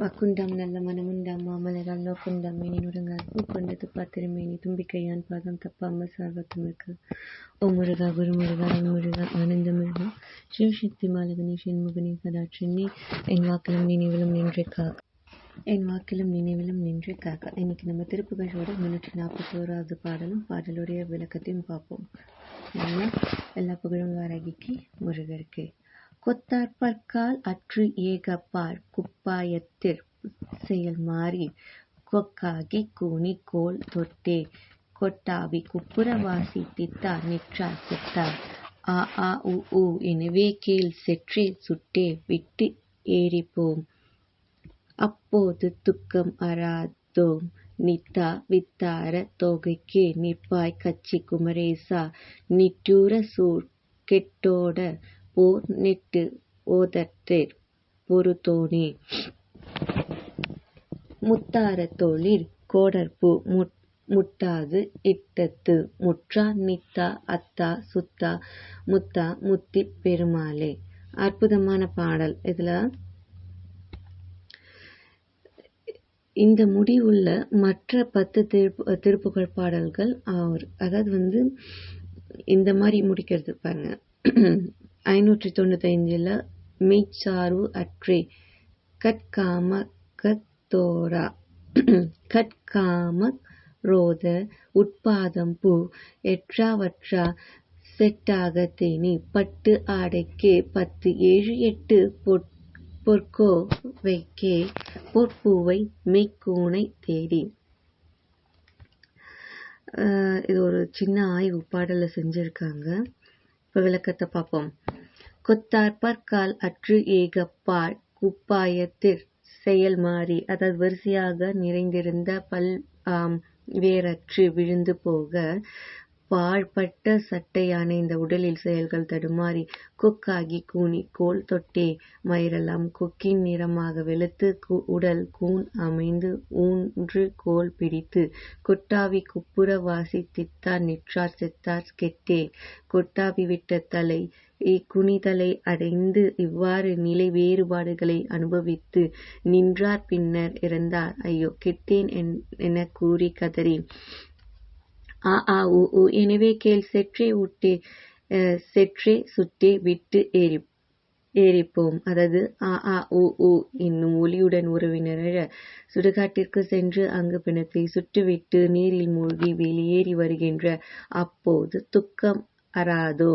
வக்குண்டாம் நல்ல மனமுண்டாம் மாமலரால் நோக்குண்டாம் மேனி நுடங்கால் பூக்கொண்டது பாத்திரமேனி தும்பிக்கையான் பாதம் தப்பாமல் சார்வத்தமிருக்கு ஓ முருகா குரு முருகா முருகா ஆனந்த முருகா. சிவசக்தி மாலகனி செண்முகனி சதாட்சினி என் வாக்கிலும் நினைவிலும் நின்றே காக்க. என் வாக்கிலும் நினைவிலும் நின்றே காக்க. இன்னைக்கு நம்ம திருப்புகழோட முன்னூற்றி நாற்பத்தோராவது பாடலும் பாடலுடைய விளக்கத்தையும் பார்ப்போம். எல்லா புகழும் வாராகிக்கு முருகருக்கு. கொத்தார்பற்கால் அற்று ஏகப்பார் குப்பாயத்திற் செயல் மாறி கொக்காகி கூனி கோல் தொட்டே. கொட்டாவி குப்புற வாசி தித்தார் நிற்றார் செத்தார். ஆ ஆ உ எனவே கீழ் செற்றே சுட்டே விட்டு ஏறிப்போம். அப்போது துக்கம் அறாதோம். நித்தா வித்தார தொகைக்கே நிற்பாய் கச்சி குமரேசா. நிட்டூர சூ கெட்டோட போர் நெட்டு ஓதற்றேற் பொறுத்தோனே. முத்தார தொழிற் கோடற்பு முட்டாது இட்டத்து முற்றா நித்தா அத்தா சுத்தா முத்தா முத்தி பெருமாளே. அற்புதமான பாடல் இதுல. இந்த முடிவுள்ள மற்ற பத்து திருப்பு திருப்புகழ் பாடல்கள் அவர் அதாவது வந்து இந்த மாதிரி முடிக்கிறது பாருங்க. ஐநூற்றி தொண்ணூத்தைந்தில் மெய்ச்சார்பு அற்றே. கட்காம கத்தோரா. கட்காம ரோத உட்பாதம் பூ. எற்றாவற்றா செட்டாக தேனி. பட்டு ஆடைக்கே பத்து. ஏழு எட்டு பொற் பொற்கோ வைக்கே. பொற்பூவை மெய்க்கூனை தேடி. இது ஒரு சின்ன ஆய்வு பாடலில் செஞ்சுருக்காங்க. விளக்கத்தை பார்ப்போம். கொத்தார்பற்கால் அற்று ஏகப்பால் குப்பாயத்திற் செயல் மாறி அதாவது வரிசையாக நிறைந்திருந்த பல் வேறற்று விழுந்து போக பாழ்பட்ட சட்டை அணைந்த உடலில் செயல்கள் தடுமாறி கொக்காகி கூனி கோல் தொட்டே மயிரெல்லாம் கொக்கின் நிறமாக வெளுத்து உடல் கூன் அமைந்து ஊன்று கோல் பிடித்து கொட்டாவி குப்புற வாசி தித்தார் நிற்றார் செத்தார் கெட்டே கொட்டாவி விட்ட தலை குனிதலை அடைந்து இவ்வாறு நிலை வேறுபாடுகளை அனுபவித்து நின்றார் பின்னர் இறந்தார். ஐயோ கெட்டேன் என கூறி கதறி ஆ ஆ உ உ. எனவே கேள் செற்றே உட்டே செற்றே சுட்டே விட்டு ஏறி ஏறிப்போம். அதாவது ஆ ஆ உ உ என்னும் ஒளியுடன் உறவினர சுடுகாட்டிற்கு சென்று அங்கு பிணத்தை சுட்டுவிட்டு நீரில் மூழ்கி வெளியேறி வருகின்ற அப்போது துக்கம் அறாதோ?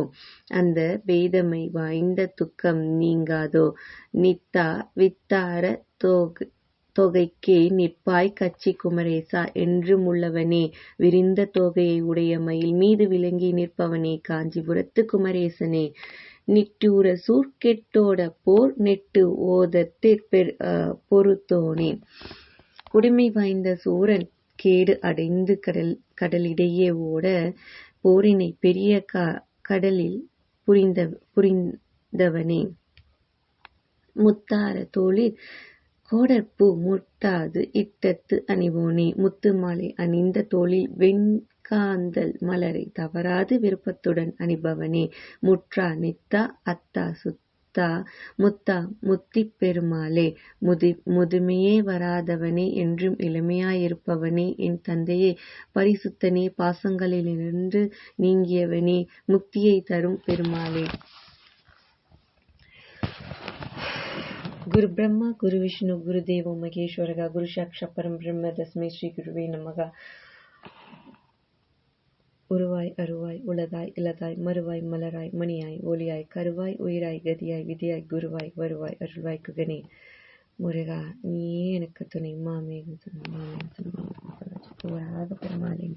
அந்த பேதமை வாய்ந்த துக்கம் நீங்காதோ? நித்தா வித்தார தோகு தொகைக்கே நிற்பாய் கச்சி குமரேசா என்றும் உள்ளவனே. விரிந்த தொகையை உடைய மயில் மீது விளங்கி நிற்பவனே காஞ்சிபுரத்து குமரேசனே. நிட்டூர சூர்கெட்டோட போர் நெட்டு ஓதத்திற் பொறுத்தோனே. குடிமை வாய்ந்த சூரன் கேடு அடைந்து கடல் கடலிடையே ஓட போரினை பெரிய கடலில் புரிந்த புரிந்தவனே. முத்தார தோளில் கோடற்பூ முட்டாது இட்டத்து அணிவோனே. முத்து மாலை அணிந்த தோளில் வெண்காந்தல் மலரை தவறாது விருப்பத்துடன் அணிபவனே. முற்றா நித்தா அத்தா சுத்தா முத்தா முத்தி பெருமாளே. முதி முதுமையே வராதவனே என்றும் இளமையாயிருப்பவனே. என் தந்தையே பரிசுத்தனே பாசங்களிலிருந்து நீங்கியவனே. முக்தியை தரும் பெருமாளே. குரு பிரம்மா குரு விஷ்ணு குரு தேவோ மகேஸ்வரக குரு சாட்சா பரம் பிரம்ம தஸ்மை ஸ்ரீ குருவே நமக உருவாய் அருவாய் உளதாய் இளதாய் மறுவாய் மலராய் மணியாய் ஒளியாய் கருவாய் உயிராய் கதியாய் விதியாய் குருவாய் வருவாய் அருள்வாய் குகனே முருகா நீயே எனக்கு துணை மாமே துணை மாமேகம் துணை பெருமாளே